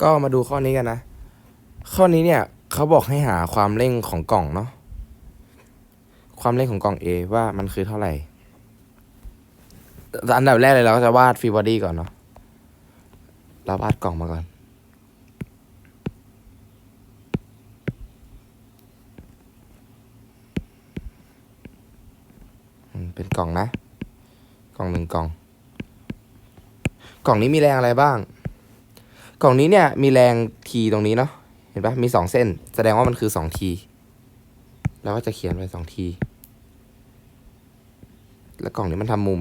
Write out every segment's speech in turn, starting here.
ก็มาดูข้อนี้กันนะ ข้อนี้เนี่ยเขาบอกให้หาความเร่งของกล่องเนาะ ความเร่งของกล่อง A ว่ามันคือเท่าไหร่ อันดับแรกเลยเราก็จะวาดฟรีบอดี้ก่อนเนาะ เราวาดกล่องมาก่อน เป็นกล่องนะ กล่องหนึ่งกล่อง กล่องนี้มีแรงอะไรบ้าง กล่องนี้เนี่ยมีแรงทีตรงนี้เนาะเห็นปะมีสองเส้น แสดงว่ามันคือสองทีเราก็จะเขียนไว้สองทีแล้วกล่องนี้มันทำมุม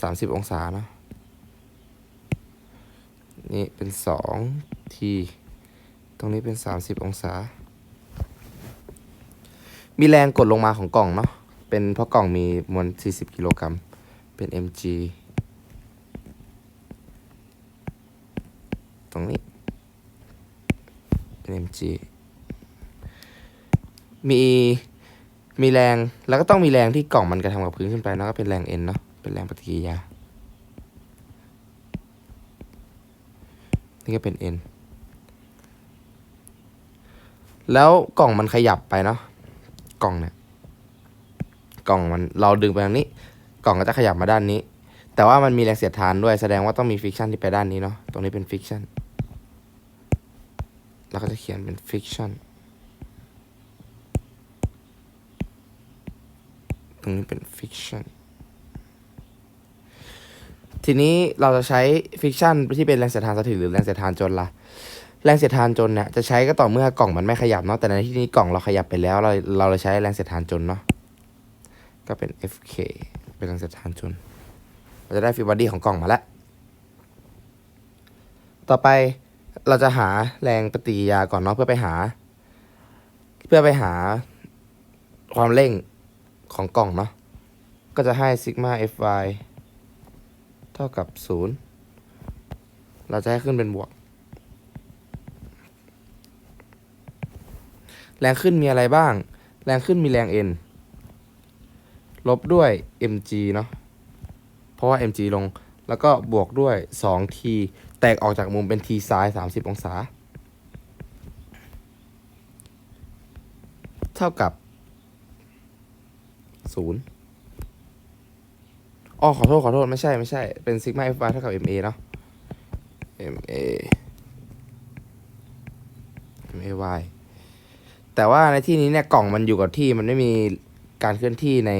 สามสิบองศาเนาะนี่เป็นสองทีตรงนี้เป็นสามสิบองศา มีแรงกดลงมาของกล่องเนาะเป็นเพราะกล่องมีมวล40 กิโลกรัมเป็น mg ตรงนี้ เป็น mg มีมีแรงแล้วก็ต้องมีแรงที่กล่องมันกระทำกับพื้นขึ้นไปเนาะก็เป็นแรง n เนาะเป็นแรงปฏิกิริยา นี่ก็เป็น n แล้วกล่องมันขยับไปเนาะกล่องเนี่ยกล่องมันเราดึงไปทางนี้ กล่องก็จะขยับมาด้านนี้ แต่ว่ามันมีแรงเสียดทานด้วยแสดงว่าต้องมีฟิกชันที่ไปด้านนี้เนาะตรงนี้เป็นฟิกชัน เราก็จะเขียนเป็นฟิกชันตรงนี้เป็นฟิกชันทีนี้เราจะใช้ฟิกชันที่เป็นแรงเสียดทานสถิตหรือแรงเสียดทานจนละแรงเสียดทานจนเนี่ยจะใช้ก็ต่อเมื่อกล่องมันไม่ขยับเนาะแต่ในที่นี้กล่องเราขยับไปแล้ว เราเราเลยใช้แรงเสียดทานจนเนาะก็เป็น FK เป็นแรงเสียดทานจน เราจะได้ฟิบอดี้ของกล่องมาแล้ว ต่อไป เราจะหาแรงปฏิกิริยาก่อนเนาะเพื่อไปหา เพื่อไปหาความเร่งของกล่องเนาะก็จะให้ซิกมา Fy เท่ากับ 0 เราจะให้ขึ้นเป็นบวก แรงขึ้นมีอะไรบ้าง แรงขึ้นมีแรง N ลบด้วย mg เนาะเพราะว่า mg ลงแล้วก็บวกด้วย 2t แตกออกจากมุมเป็น t ซ้าย 30 องศา เท่ากับ 0อ๋อขอโทษ ขอโทษ ไม่ใช่ ไม่ใช่ เป็นซิกมา fy เท่ากับ ma เนาะ ma may แต่ว่าในที่นี้เนี่ย กล่องมันอยู่กับที่มันไม่มีการเคลื่อนที่ใน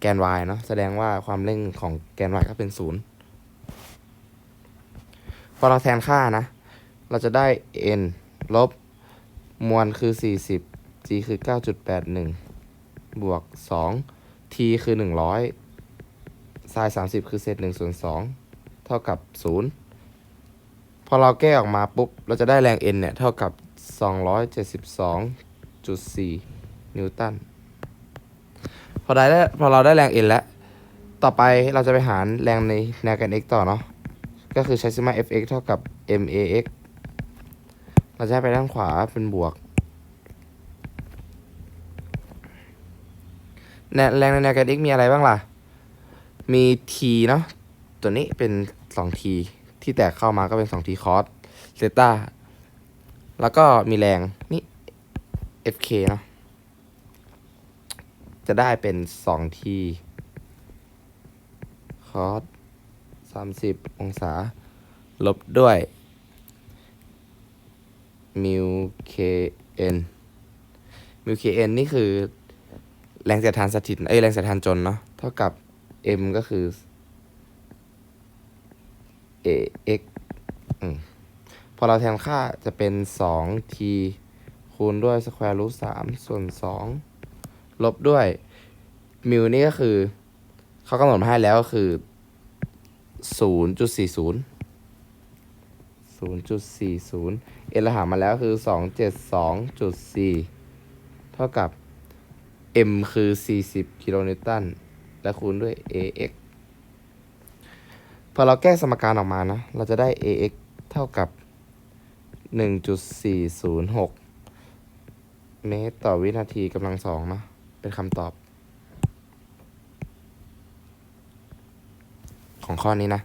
แกน y เนาะแสดงว่าความเร่งของแกน y ก็เป็นศูนย์ อเราแทนค่านะ เราจะได้ n ลบมวลคือ 40 g คือ 9.81 บวก 2 t คือ 100 sin 30 คือเศษ1ส่วน2เท่ากับ 0 พอเราแก้ออกมาปุ๊บ เราจะได้แรง n เนี่ย เท่ากับ 272.4 นิวตัน พอได้แล้วพอเราได้แรง n แล้ว ต่อไปเราจะไปหารแรงในแนวแกน x ต่อเนาะ ก็คือใช้ซิมา fx เท่ากับ max เราจะไปด้านขวาเป็นบวกแรงในแนวแกน x มีอะไรบ้างล่ะ มี t เนาะ ตัวนี้เป็น 2t ที่แตกเข้ามาก็เป็น 2t cos เซตาแล้วก็มีแรง นี่ fk เนาะ จะได้เป็น 2t cos 30 องศา ลบด้วย mu kn mu kn นี่คือแรงเสียดทานสถิต เอ้ยแรงเสียดทานจนเนาะ เท่ากับ m ก็คือ ax อืมพอเราแทนค่าจะเป็น 2t คูณด้วย square root 3ส่วน2ลบด้วยมิวนี่ก็คือ เขากำหนดมาให้แล้วก็คือ 0.40 0.40 เอเราหามาแล้วคือ 272.4 เท่ากับ m คือ 40 กิโลนิวตัน และคูณด้วย ax พอเราแก้สมการออกมานะ เราจะได้ ax เท่ากับ 1.406 เมตรต่อวินาทีกำลังสองนะ เป็นคำตอบ ของข้อนี้นะ